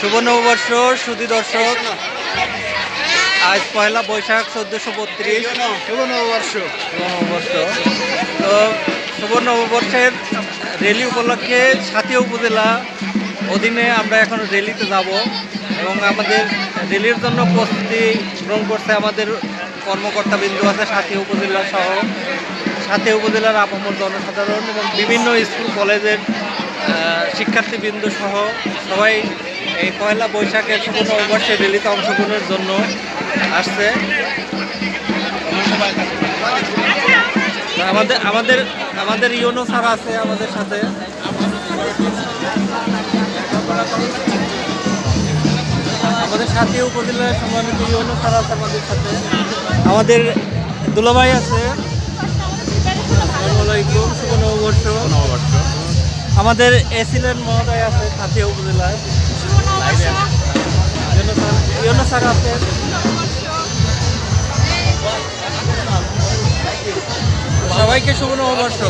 শুভ নববর্ষ সুধী দর্শক। আজ পয়লা বৈশাখ চোদ্দশো বত্রিশ। শুভ নববর্ষ। শুভ নববর্ষ। তো শুভ নববর্ষের রেলি উপলক্ষে সাথী উপজেলা অধীনে আমরা এখন রেলিতে যাব এবং আমাদের রেলির জন্য প্রস্তুতি গ্রহণ করছে আমাদের কর্মকর্তা বিন্দু আছে সাথী উপজেলা সহ। সাথী উপজেলার আপামর জনসাধারণ এবং বিভিন্ন স্কুল কলেজের শিক্ষার্থীবৃন্দ সহ সবাই এই পয়লা বৈশাখের শুভ নববর্ষের রেলিতে অংশগ্রহণের জন্য আসছে। আমাদের আমাদের আমাদের ইউনো স্যার আছে আমাদের সাথে। আমাদের সাথে উপজেলার সম্মানিত ইউনো স্যার আছে আমাদের সাথে। আমাদের দুলাভাই আছে। শুভ নববর্ষ। নববর্ষ। আমাদের এসিলেন মহোদয় আছে সাথে উপজেলায় ইউনো স্যার আছে সবাইকে শুভ নববর্ষ।